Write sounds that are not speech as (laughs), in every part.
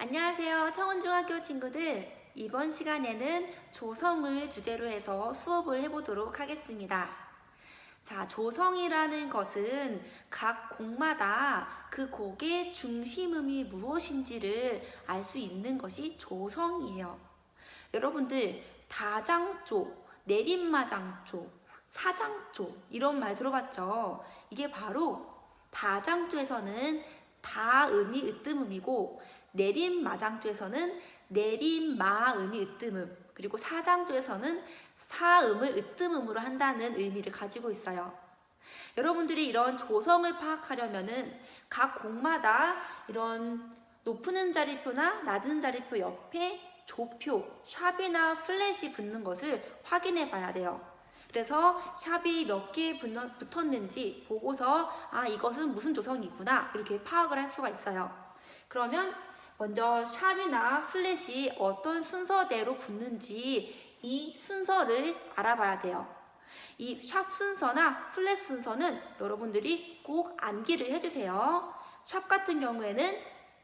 안녕하세요. 청원중학교 친구들. 이번 시간에는 조성을 주제로 해서 수업을 해보도록 하겠습니다. 자, 조성이라는 것은 각 곡마다 그 곡의 중심음이 무엇인지를 알 수 있는 것이 조성이에요. 여러분들, 다장조, 내림마장조, 사장조, 이런 말 들어봤죠? 이게 바로 다장조에서는 다음이 으뜸음이고 내림마장조에서는 내림마음이 으뜸음 그리고 사장조에서는 사음을 으뜸음으로 한다는 의미를 가지고 있어요. 여러분들이 이런 조성을 파악하려면은 각 곡마다 이런 높은 음자리표나 낮은 음자리표 옆에 조표, 샵이나 플랫이 붙는 것을 확인해 봐야 돼요. 그래서 샵이 몇 개 붙었는지 보고서 아 이것은 무슨 조성이구나 이렇게 파악을 할 수가 있어요. 그러면 먼저 샵이나 플랫이 어떤 순서대로 붙는지 이 순서를 알아봐야 돼요. 이 샵 순서나 플랫 순서는 여러분들이 꼭 암기를 해주세요. 샵 같은 경우에는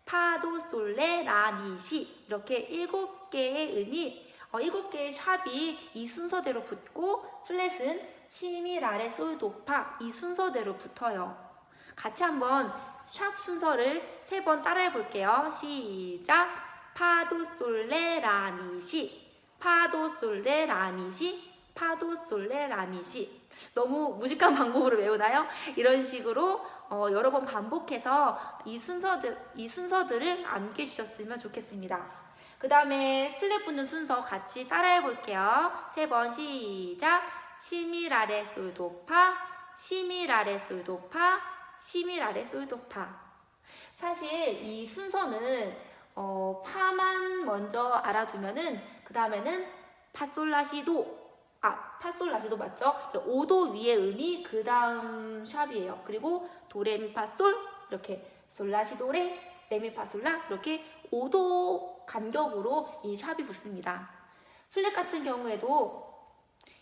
파도, 솔레, 라, 미, 시 이렇게 일곱 개의 음이 어, 일곱 개의 샵이 이 순서대로 붙고 플랫은 시, 미, 라, 레, 솔, 도, 파 이 순서대로 붙어요. 같이 한번 샵 순서를 세 번 따라해 볼게요. 시작. 파도 솔레 라미시 파도 솔레 라미시 파도 솔레 라미시 너무 무식한 (laughs) 방법으로 외우나요? 이런 식으로 어, 여러 번 반복해서 이 순서들 이 순서들을 암기해 주셨으면 좋겠습니다. 그 다음에 플랫 붙는 순서 같이 따라해 볼게요. 세 번 시작. 시미라레 솔도파 시미라레 솔도파 시미라레 솔도파. 사실 이 순서는 어, 파만 먼저 알아두면은 그 다음에는 파솔라시도 아 파솔라시도 맞죠? 5도 위의 음이 그 다음 샵이에요. 그리고 도레미파솔 이렇게 솔라시도레 레미파솔라 이렇게 5도 간격으로 이 샵이 붙습니다. 플랫 같은 경우에도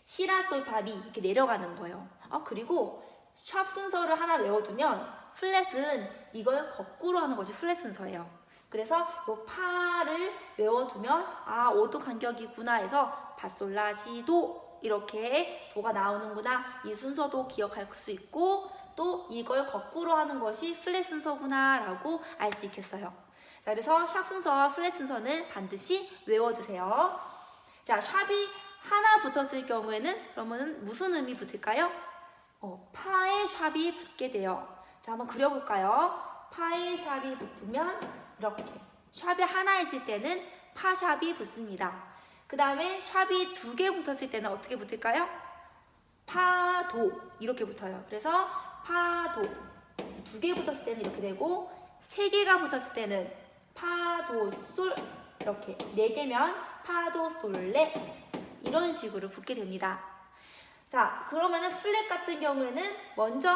시라솔파비 이렇게 내려가는 거예요. 아 그리고 샵 순서를 하나 외워두면 플랫은 이걸 거꾸로 하는 것이 플랫 순서예요. 그래서 이 파를 외워두면 아 5도 간격이구나 해서 바솔라시도 이렇게 도가 나오는구나 이 순서도 기억할 수 있고 또 이걸 거꾸로 하는 것이 플랫 순서구나 라고 알 수 있겠어요. 자, 그래서 샵 순서와 플랫 순서는 반드시 외워주세요. 자, 샵이 하나 붙었을 경우에는 그러면 무슨 음이 붙을까요? 어, 파의 샵이 붙게 돼요. 자, 한번 그려볼까요? 파의 샵이 붙으면 이렇게 샵이 하나 있을 때는 파샵이 붙습니다. 그 다음에 샵이 두 개 붙었을 때는 어떻게 붙을까요? 파도 이렇게 붙어요. 그래서 파도 두 개 붙었을 때는 이렇게 되고 세 개가 붙었을 때는 파도 솔 이렇게 네 개면 파도 솔레 이런 식으로 붙게 됩니다. 자, 그러면은 플랫 같은 경우에는 먼저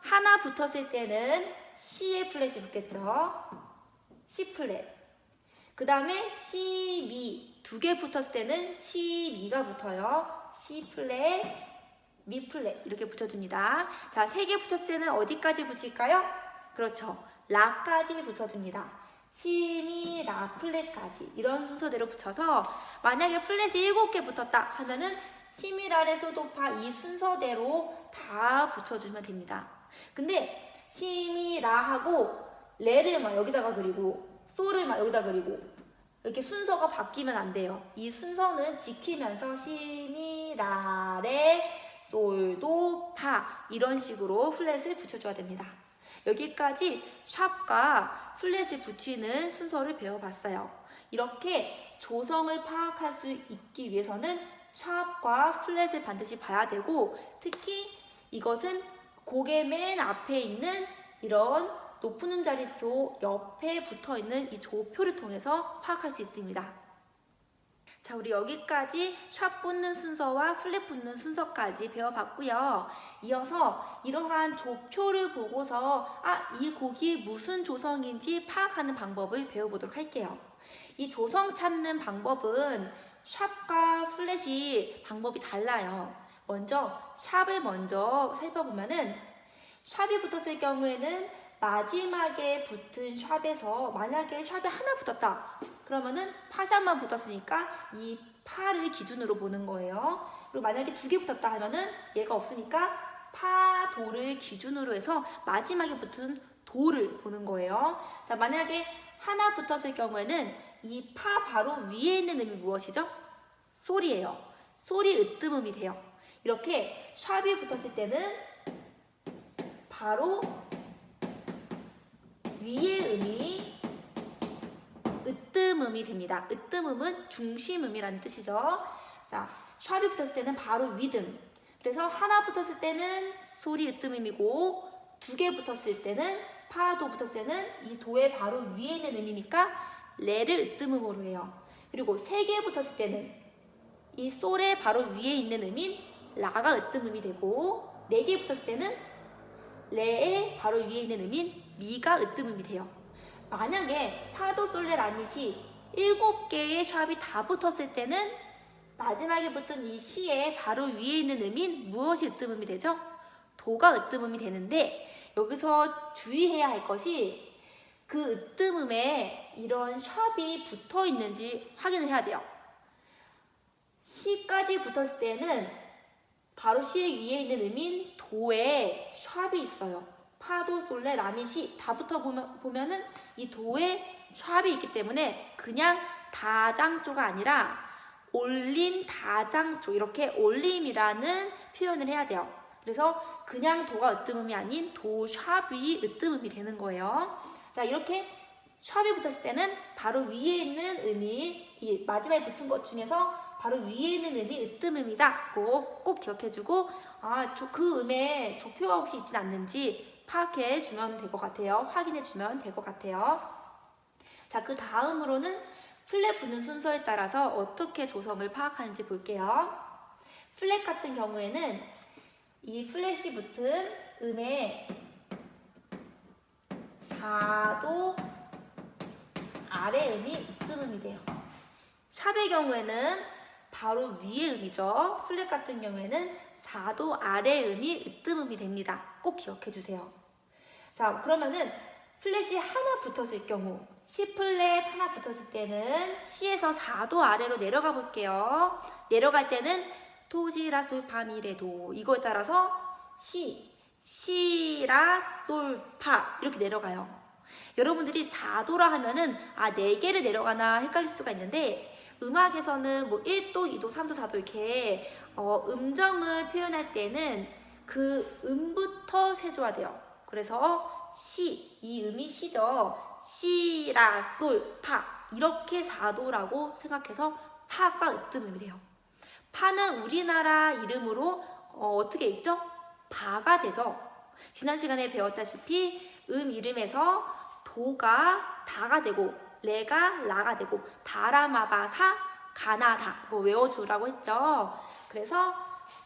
하나 붙었을 때는 C의 플랫이 붙겠죠. C 플랫. 그 다음에 C, 미. 두 개 붙었을 때는 C, 미가 붙어요. C 플랫, 미 플랫. 이렇게 붙여줍니다. 자, 세 개 붙었을 때는 어디까지 붙일까요? 그렇죠. 라까지 붙여줍니다. 시, 미, 라 플랫까지. 이런 순서대로 붙여서 만약에 플랫이 일곱 개 붙었다 하면은 시미라레 소도파 이 순서대로 다 붙여주면 됩니다. 근데 시미라하고 레를 막 여기다가 그리고 소를 막 여기다 그리고 이렇게 순서가 바뀌면 안 돼요. 이 순서는 지키면서 시미라 레 솔도 파 이런 식으로 플랫을 붙여줘야 됩니다. 여기까지 샵과 플랫을 붙이는 순서를 배워봤어요. 이렇게 조성을 파악할 수 있기 위해서는 샵과 플랫을 반드시 봐야 되고 특히 이것은 곡의 맨 앞에 있는 이런 높은 음자리표 옆에 붙어 있는 이 조표를 통해서 파악할 수 있습니다. 자, 우리 여기까지 샵 붙는 순서와 플랫 붙는 순서까지 배워봤고요. 이어서 이러한 조표를 보고서 아, 이 곡이 무슨 조성인지 파악하는 방법을 배워보도록 할게요. 이 조성 찾는 방법은 샵과 플랫이 방법이 달라요. 먼저 샵을 먼저 살펴보면은 샵이 붙었을 경우에는 마지막에 붙은 샵에서 만약에 샵에 하나 붙었다. 그러면은 파샵만 붙었으니까 이 파를 기준으로 보는 거예요. 그리고 만약에 두 개 붙었다 하면은 얘가 없으니까 파, 도를 기준으로 해서 마지막에 붙은 도를 보는 거예요. 자, 만약에 하나 붙었을 경우에는 이 파 바로 위에 있는 음이 무엇이죠? 소리예요. 소리 으뜸음이 돼요. 이렇게 샵이 붙었을 때는 바로 위의 음이 으뜸음이 됩니다. 으뜸음은 중심음이라는 뜻이죠. 자, 샵이 붙었을 때는 바로 위듬. 그래서 하나 붙었을 때는 소리 으뜸음이고 두 개 붙었을 때는 파도 붙었을 때는 이 도의 바로 위에 있는 음이니까 레를 으뜸음으로 해요. 그리고 세 개 붙었을 때는 이 솔의 바로 위에 있는 음인 라가 으뜸 음이 되고 네 개 붙었을 때는 레의 바로 위에 있는 음인 미가 으뜸 음이 돼요. 만약에 파도 솔레 라미시 일곱 개의 샵이 다 붙었을 때는 마지막에 붙은 이 시의 바로 위에 있는 음인 무엇이 으뜸 음이 되죠? 도가 으뜸 음이 되는데 여기서 주의해야 할 것이 그 으뜸음에 이런 샵이 붙어 있는지 확인을 해야 돼요. 시까지 붙었을 때는 바로 시의 위에 있는 음인 도에 샵이 있어요. 파도, 솔레, 라미, 시 다 붙어 보면, 보면은 이 도에 샵이 있기 때문에 그냥 다장조가 아니라 올림 다장조 이렇게 올림이라는 표현을 해야 돼요. 그래서 그냥 도가 으뜸음이 아닌 도 샵이 으뜸음이 되는 거예요. 자 이렇게 샵이 붙었을 때는 바로 위에 있는 음이 이 마지막에 붙은 것 중에서 바로 위에 있는 음이 으뜸음이다. 꼭, 꼭 기억해주고 아, 저그 음에 조표가 혹시 있진 않는지 파악해 주면 될 것 같아요. 확인해 주면 될 것 같아요. 자, 그 다음으로는 플랫 붙는 순서에 따라서 어떻게 조성을 파악하는지 볼게요. 플랫 같은 경우에는 이 플랫이 붙은 음의 4도 아래 음이 으뜸음이 돼요. 샵의 경우에는 바로 위의 음이죠. 플랫 같은 경우에는 4도 아래 음이 으뜸음이 됩니다. 꼭 기억해 주세요. 자, 그러면은 플랫이 하나 붙었을 경우 C 플랫 하나 붙었을 때는 C에서 4도 아래로 내려가 볼게요. 내려갈 때는 도시라 솔 파미레도 이거에 따라서 C, 시라 솔 파 이렇게 내려가요. 여러분들이 4도라 하면은 아 4개를 내려가나 헷갈릴 수가 있는데 음악에서는 뭐 1도, 2도, 3도, 4도 이렇게 어, 음정을 표현할 때는 그 음부터 세줘야 돼요. 그래서 시, 이 음이 시죠. 시 라, 솔, 파 이렇게 4도라고 생각해서 파가 으뜸음이 돼요. 파는 우리나라 이름으로 어, 떻게 읽죠? 바가 되죠. 지난 시간에 배웠다시피 음 이름에서 도가 다가 되고 레가 라가 되고 다라마바사 가나다 이거 외워주라고 했죠. 그래서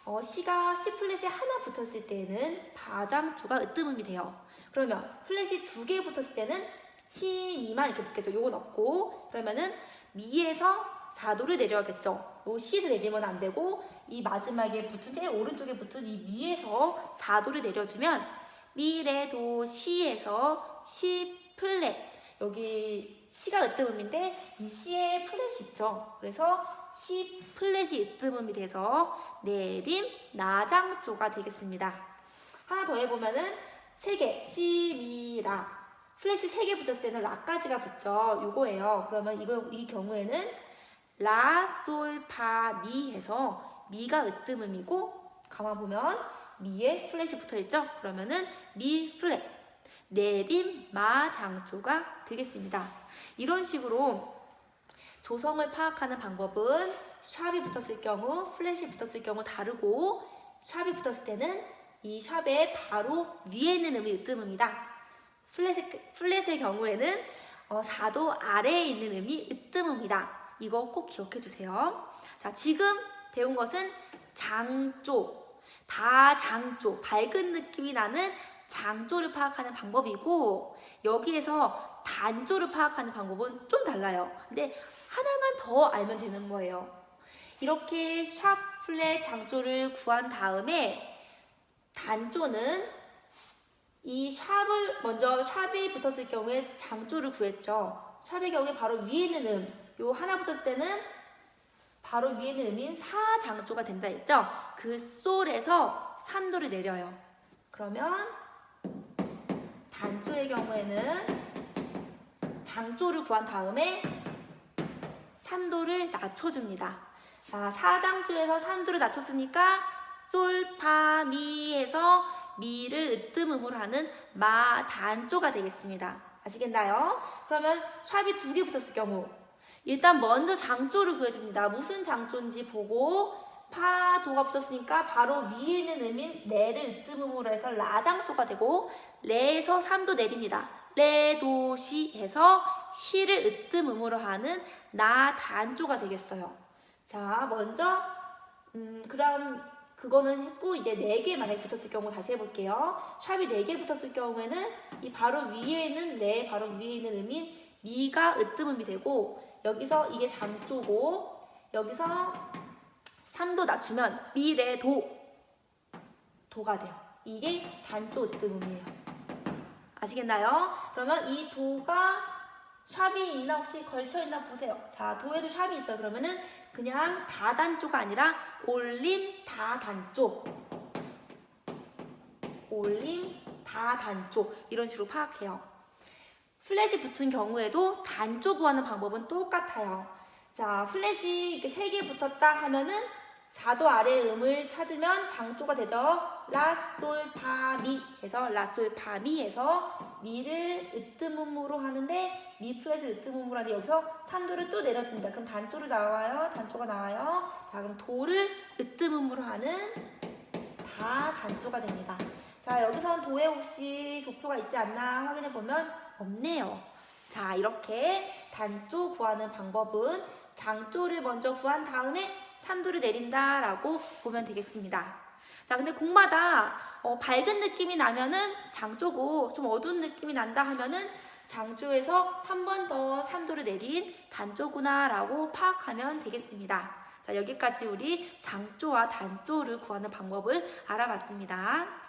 어, 시가 시 플랫이 하나 붙었을 때는 바장조가 으뜸음이 돼요. 그러면 플랫이 두 개 붙었을 때는 시 미만 이렇게 붙겠죠. 요건 없고 그러면은 미에서 4도를 내려야겠죠. 요 시에서 내리면 안 되고 이 마지막에 붙은 제일 오른쪽에 붙은 이 미에서 4도를 내려주면 미레도 시에서 시 플랫 여기 시가 으뜸음인데 이 시에 플랫이 있죠. 그래서 시 플랫이 으뜸음이 돼서 내림 나장조가 되겠습니다. 하나 더 해보면은 세 개, 시, 미, 라. 플랫이 세 개 붙었을 때는 라까지가 붙죠. 요거예요. 그러면 이걸 이 경우에는 라, 솔, 파, 미 해서 미가 으뜸음이고 가만 보면 미에 플랫이 붙어 있죠. 그러면은 미 플랫. 내림 마 장조가 되겠습니다. 이런 식으로 조성을 파악하는 방법은 샵이 붙었을 경우, 플랫이 붙었을 경우 다르고 샵이 붙었을 때는 이 샵의 바로 위에 있는 음이 으뜸음이다. 플랫의, 플랫의 경우에는 어, 4도 아래에 있는 음이 으뜸음이다. 이거 꼭 기억해 주세요. 자, 지금 배운 것은 장조, 다장조, 밝은 느낌이 나는 장조를 파악하는 방법이고 여기에서 단조를 파악하는 방법은 좀 달라요. 근데 하나만 더 알면 되는 거예요. 이렇게 샵, 플랫, 장조를 구한 다음에 단조는 이 샵을 먼저 샵이 붙었을 경우에 장조를 구했죠. 샵의 경우에 바로 위에 있는 음, 요 하나 붙었을 때는 바로 위에 있는 음인 사장조가 된다 했죠. 그 솔에서 3도를 내려요. 그러면 단조의 경우에는 장조를 구한 다음에 3도를 낮춰줍니다. 자, 사장조에서 3도를 낮췄으니까 솔, 파, 미에서 미를 으뜸 음으로 하는 마, 단조가 되겠습니다. 아시겠나요? 그러면 샵이 두 개 붙었을 경우 일단 먼저 장조를 구해줍니다. 무슨 장조인지 보고 파, 도가 붙었으니까 바로 위에 있는 음인 레를 으뜸음으로 해서 라장조가 되고 레에서 3도 내립니다. 레, 도, 시 해서 시를 으뜸 음으로 하는 나 단조가 되겠어요. 자, 먼저 음, 그럼 그거는 했고 이제 네 개 만약에 붙었을 경우 다시 해볼게요. 샵이 네 개 붙었을 경우에는 이 바로 위에 있는 레 바로 위에 있는 음인 미가 으뜸음이 되고 여기서 이게 장조고 여기서 3도 낮추면 미, 레, 도 도가 돼요. 이게 단조 으뜸음이에요. 아시겠나요? 그러면 이 도가 샵이 있나 혹시 걸쳐 있나 보세요. 자, 도에도 샵이 있어요. 그러면은 그냥 다단조가 아니라 올림 다단조. 올림 다단조 이런 식으로 파악해요. 플랫이 붙은 경우에도 단조 구하는 방법은 똑같아요. 자, 플랫이 이렇게 세 개 붙었다 하면은 4도 아래 음을 찾으면 장조가 되죠. 라, 솔, 파, 미 해서 라, 솔, 파, 미 해서 미를 으뜸음으로 하는데 미 플랫을 으뜸음으로 하는데 여기서 산도를 또 내려줍니다. 그럼 단조를 나와요. 단조가 나와요. 자, 그럼 도를 으뜸음으로 하는 다 단조가 됩니다. 자, 여기선 도에 혹시 조표가 있지 않나 확인해 보면 없네요. 자, 이렇게 단조 구하는 방법은 장조를 먼저 구한 다음에 3도를 내린다라고 보면 되겠습니다. 자, 근데 곡마다 어, 밝은 느낌이 나면은 장조고 좀 어두운 느낌이 난다 하면은 장조에서 한 번 더 3도를 내린 단조구나라고 파악하면 되겠습니다. 자, 여기까지 우리 장조와 단조를 구하는 방법을 알아봤습니다.